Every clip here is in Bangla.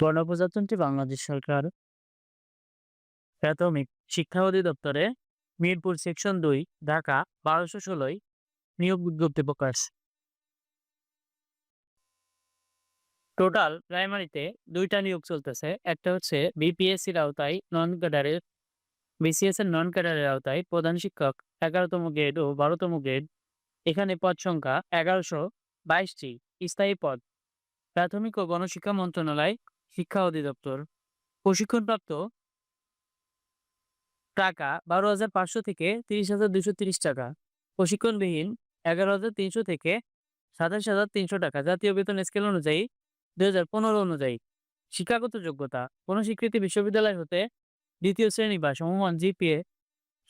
গণপ্রজাতন্ত্রী বাংলাদেশ সরকার। প্রাথমিক শিক্ষা অধিদপ্তরে মিরপুর সেকশন দুই, ঢাকা, বারোশো ষোলোই নিয়োগ বিজ্ঞপ্তি প্রকাশ। টোটাল প্রাইমারিতে দুইটা নিয়োগ চলতেছে, একটা হচ্ছে বিপিএসসির আওতায় নন ক্যাডারের, বিসিএস এর নন ক্যাডারের আওতায় প্রধান শিক্ষক, এগারোতম গ্রেড ও বারোতম গ্রেড। এখানে পদ সংখ্যা এগারোশো বাইশটি স্থায়ী পদ। প্রাথমিক ও গণশিক্ষা মন্ত্রণালয় শিক্ষা অধিদপ্তর। প্রশিক্ষণপ্রাপ্ত টাকা বারো হাজার পাঁচশো থেকে তিরিশ হাজার দুশো তিরিশ টাকা। প্রশিক্ষণবিহীন এগারো হাজার তিনশো থেকে সাতাশ হাজার তিনশো টাকা। জাতীয় বেতন স্কেল অনুযায়ী দুই হাজার পনেরো অনুযায়ী। শিক্ষাগত যোগ্যতা, কোনো স্বীকৃতি বিশ্ববিদ্যালয় হতে দ্বিতীয় শ্রেণি বা সমমান জিপিএ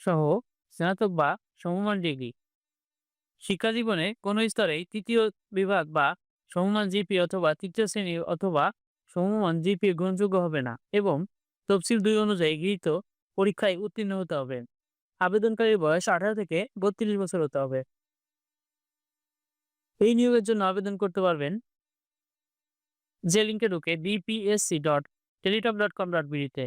সহ স্নাতক বা সমমান ডিগ্রি। শিক্ষা জীবনে কোনো স্তরেই তৃতীয় বিভাগ বা সমমান জিপি অথবা তৃতীয় শ্রেণি অথবা সমমান জিপি গ্রহণযোগ্য হবে না এবং তফসিল দুই অনুযায়ী গৃহীত পরীক্ষায় উত্তীর্ণ হতে হবে। আবেদনকারীর বয়স আঠারো থেকে বত্রিশ বছর হতে হবে। এই নিয়োগের জন্য আবেদন করতে পারবেন যে লিঙ্কে ঢুকে BPSC dot Teletalk dot com dot বিডিতে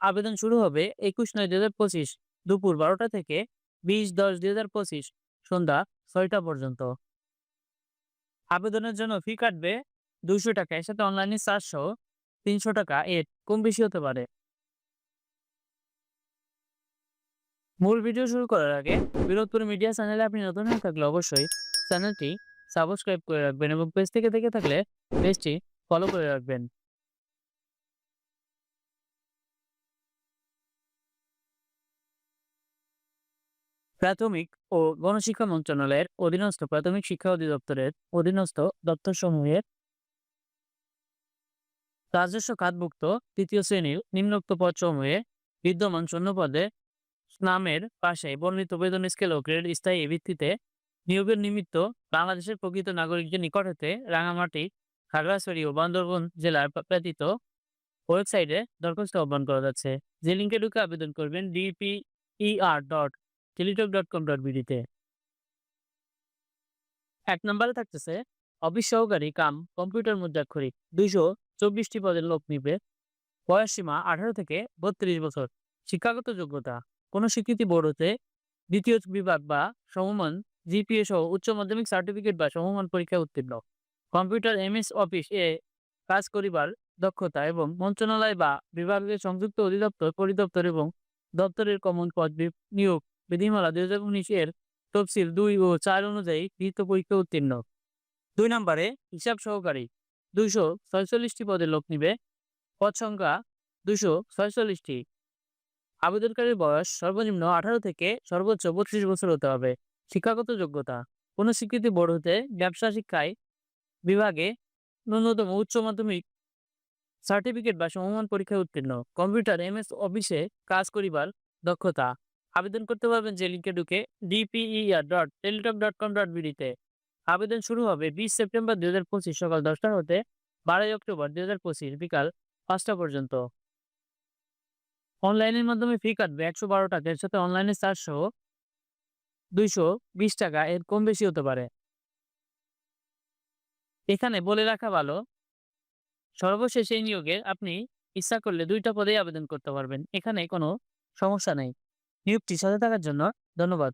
আবেদন শুরু হবে একুশ নয় দু হাজার পঁচিশ দুপুর বারোটা থেকে বিশ দশ দুই হাজার পঁচিশ সন্ধ্যা ছয়টা পর্যন্ত। আবেদনের জন্য ফি কাটবে দুইশো টাকা এর সাথে অনলাইনে চারশো, তিনশো টাকা, এর কম বেশি হতে পারে। মূল ভিডিও শুরু করার আগে বিরোধপুর মিডিয়া চ্যানেলে আপনি নতুন হয়ে থাকলে অবশ্যই চ্যানেলটি সাবস্ক্রাইব করে রাখবেন এবং পেজ থেকে দেখে থাকলে পেজটি ফলো করে রাখবেন। প্রাথমিক ও গণশিক্ষা মন্ত্রণালয়ের অধীনস্থ প্রাথমিক শিক্ষা অধিদপ্তরের অধীনস্থ দপ্তরসমূহের রাজস্ব খাতভুক্ত তৃতীয় শ্রেণির নিম্নোক্ত পদসমূহে বিদ্যমান শূন্য পদে নামের পাশে বর্ণিত বেতন স্কেল ও গ্রেড স্থায়ী ভিত্তিতে নিয়োগের নিমিত্ত বাংলাদেশের প্রকৃত নাগরিকদের নিকট হতে রাঙামাটি, খাগড়াছড়ি ও বান্দরবন জেলার ব্যতীত ওয়েবসাইটে দরখাস্ত আহ্বান করা যাচ্ছে। যে লিঙ্কে ঢুকে আবেদন করবেন DPER dot Teletalk dot com dot বিডিতে এক নম্বরে থাকতেছে অফিস সহকারী কাম কম্পিউটার মুদ্রাক্ষরিক। দুইশো চব্বিশটি পদের লোক নিবে। বয়স সীমা আঠারো থেকে বত্রিশ বছর। শিক্ষাগত যোগ্যতা। কোনো স্বীকৃতি বোর্ড হতে দ্বিতীয় বিভাগ বা সমমান জিপিএ সহ উচ্চ মাধ্যমিক সার্টিফিকেট বা সমমান পরীক্ষায় উত্তীর্ণ। কম্পিউটার এমএস অফিস এ কাজ করিবার দক্ষতা এবং মন্ত্রণালয় বা বিভাগের সংযুক্ত অধিদপ্তর, পরিদপ্তর এবং দপ্তরের কমন পদ নিয়োগ বিধিমালা দুই হাজার উনিশ এর তফসিল দুই ও চার অনুযায়ী গৃহীত পরীক্ষা উত্তীর্ণ। দুই নম্বরে হিসাব সহকারী। দুইশো ছয়চল্লিশটি পদে লোক নিবে। পদ সংখ্যা দুইশো ছয়চল্লিশটি। আবেদনকারীর বয়স সর্বনিম্ন আঠারো থেকে সর্বোচ্চ বত্রিশ বছর হতে হবে। শিক্ষাগত যোগ্যতা। কোনো স্বীকৃতি বোর্ড হতে ব্যবসা শিক্ষায় বিভাগে ন্যূনতম উচ্চ মাধ্যমিক সার্টিফিকেট বা সমমান পরীক্ষায় উত্তীর্ণ। কম্পিউটার এম এস অফিসে কাজ করিবার দক্ষতা। আবেদন করতে পারবেন যে লিঙ্কে ঢুকে DPER dot Teletalk dot com dot বিডিতে আবেদন শুরু হবে বিশ সেপ্টেম্বর দুই হাজার পঁচিশ সকাল দশটা হতে বারোই অক্টোবর দুই হাজার পঁচিশ বিকাল পাঁচটা পর্যন্ত। অনলাইনের মাধ্যমে ফি কাটবে একশো বারো টাকা, এর সাথে অনলাইনে চারশো দুইশো বিশ টাকা, এর কম বেশি হতে পারে। এখানে বলে রাখা ভালো, সর্বশেষ এই নিয়োগে আপনি ইচ্ছা করলে দুইটা পদেই আবেদন করতে পারবেন, এখানে কোনো সমস্যা নেই। নিয়োগটি সাথে থাকার জন্য ধন্যবাদ।